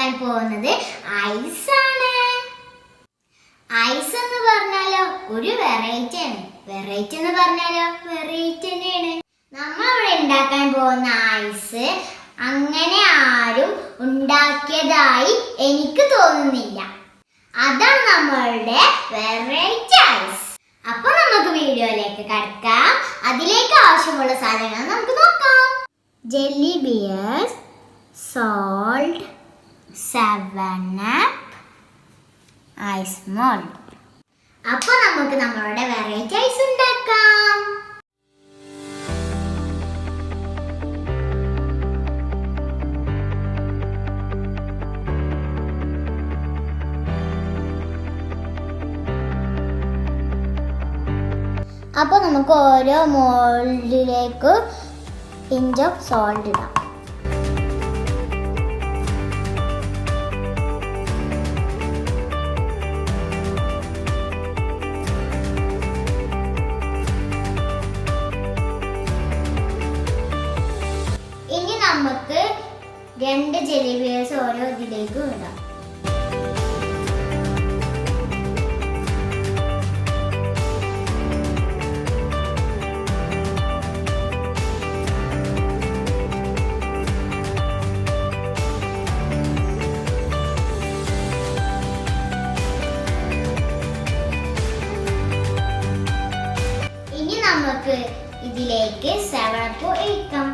ഉണ്ടാക്കാൻ പോകുന്നത് ഐസ് ആണ് ഐസ് എന്ന് പറഞ്ഞാലോ ഒരു വെറൈറ്റി ആണ്. വെറൈറ്റി എന്ന് പറഞ്ഞാലോ വെറൈറ്റി തന്നെയാണ്. നമ്മൾ ഇവിടെ ഉണ്ടാക്കാൻ പോകുന്ന ഐസ് അങ്ങനെ ആരും ഉണ്ടാക്കിയതായി എനിക്ക് തോന്നുന്നില്ല. അതാണ് നമ്മളുടെ വെറൈറ്റി ഐസ്. അപ്പൊ നമുക്ക് വീഡിയോയിലേക്ക് കടക്കാം. അതിലേക്ക് ആവശ്യമുള്ള സാധനങ്ങൾ നമുക്ക് നോക്കാം. Jelly bears salt seven ice mould അപ്പൊ നമുക്ക് നമ്മളുടെ വെറൈറ്റി ഐസ് ഉണ്ടാക്കാം. അപ്പൊ നമുക്ക് ഓരോ മോൾഡിലേക്ക് പിഞ്ച് ഓഫ് സോൾട്ട് ഇടാം. നമുക്ക് രണ്ട് ജെലിബിയേഴ്സ് ഓരോ ഇതിലേക്കും ഇടാം. ഇതിലേക്ക് സെവനപ്പ് ഒഴിക്കാം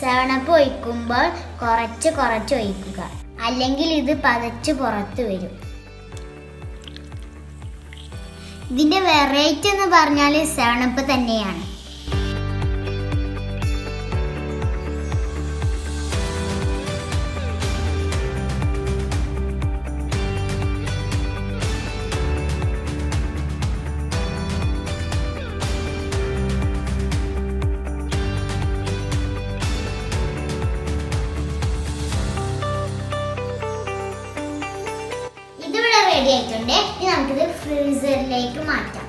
സെവനപ്പ് ഒഴിക്കുമ്പോൾ കുറച്ച് കുറച്ച് ഒഴിക്കുക. അല്ലെങ്കിൽ ഇത് പതച്ച് പുറത്ത് വരും. ഇതിന്റെ വെറൈറ്റി എന്ന് പറഞ്ഞാൽ സെവനപ്പ് തന്നെയാണ്. ആയിട്ടുണ്ട് ഇനി നമുക്കിത് ഫ്രീസറിലേക്ക് മാറ്റാം.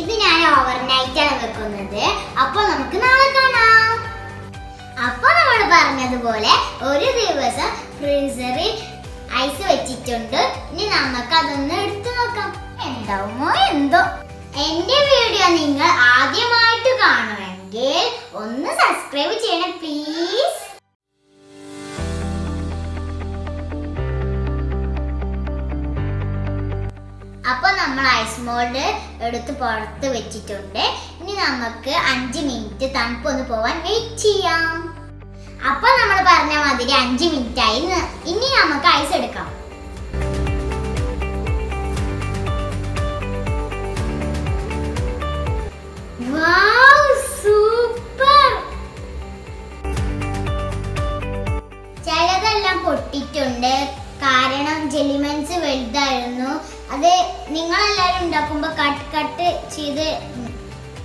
ഇത് ഞാൻ ഓവർനൈറ്റ് ആണ് വെക്കുന്നത്. അപ്പോൾ നമുക്ക് നാളെ കാണാം. അപ്പൊ നമ്മൾ പറഞ്ഞതുപോലെ ഒരു ദിവസം ഫ്രീസറിൽ ഐസ് വെച്ചിട്ടുണ്ട്. ഇനി നമുക്ക് അതൊന്ന് എടുത്തു നോക്കാം. എന്താവുമോ എന്തോ. എന്റെ വീഡിയോ നിങ്ങൾ ആദ്യമായിട്ട് കാണുമെങ്കിൽ ഒന്ന് സബ്സ്ക്രൈബ് ചെയ്യണം പ്ലീസ് അപ്പൊ നമ്മൾ ഐസ് മോൾഡ് എടുത്ത് പുറത്ത് വെച്ചിട്ടുണ്ട്. ഇനി നമുക്ക് അഞ്ച് മിനിറ്റ് തണുപ്പൊന്ന് പോവാൻ വെയിറ്റ് ചെയ്യാം. അപ്പൊ നമ്മൾ പറഞ്ഞ മാതിരി അഞ്ച് മിനിറ്റ് ആയി. ഇനി നമുക്ക് ഐസ് എടുക്കാം. കാരണം ജെലിമെൻസ് വലുതായിരുന്നു. അത് നിങ്ങളെല്ലാവരും ഉണ്ടാക്കുമ്പോൾ കട്ട് കട്ട് ചെയ്ത്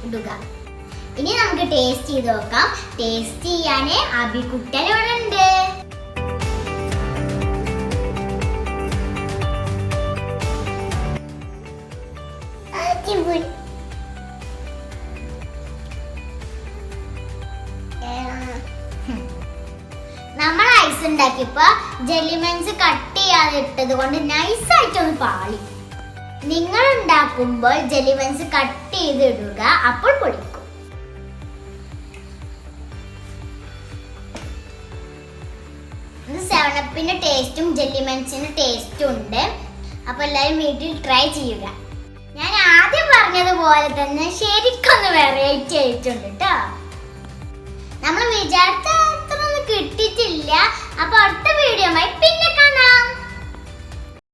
ഇടുക. ഇനി നമുക്ക് ടേസ്റ്റ് ചെയ്ത് നോക്കാം. ടേസ്റ്റ് ചെയ്യാൻ അബിക്കുട്ടൻ ഇവിടെ ഉണ്ട്. നമ്മൾ ഐസ് ഉണ്ടാക്കിയപ്പോ ജെലിമെൻസ് കട്ട് ചെയ്യാതെ ഇട്ടത് കൊണ്ട് നൈസായിട്ടൊന്ന് പാളി. നിങ്ങൾ ഉണ്ടാക്കുമ്പോൾ ജെല്ലിമെൻസ് കട്ട് ചെയ്ത് ഇടുക അപ്പോൾ പൊടിക്കും. ഇത് സെവനപ്പിന്റെ ടേസ്റ്റും ജെല്ലിമെൻസിന്റെ ടേസ്റ്റും ഉണ്ട്. അപ്പൊ എല്ലാവരും വീട്ടിൽ ട്രൈ ചെയ്യുക. ഞാൻ ആദ്യം പറഞ്ഞതുപോലെ തന്നെ ശരിക്കൊന്ന് വെറൈറ്റി ആയിട്ടുണ്ട് കേട്ടോ നമ്മൾ വിചാരിച്ച കിട്ടിയിട്ടില്ല. അപ്പൊ അടുത്ത വീഡിയോ പിന്നെ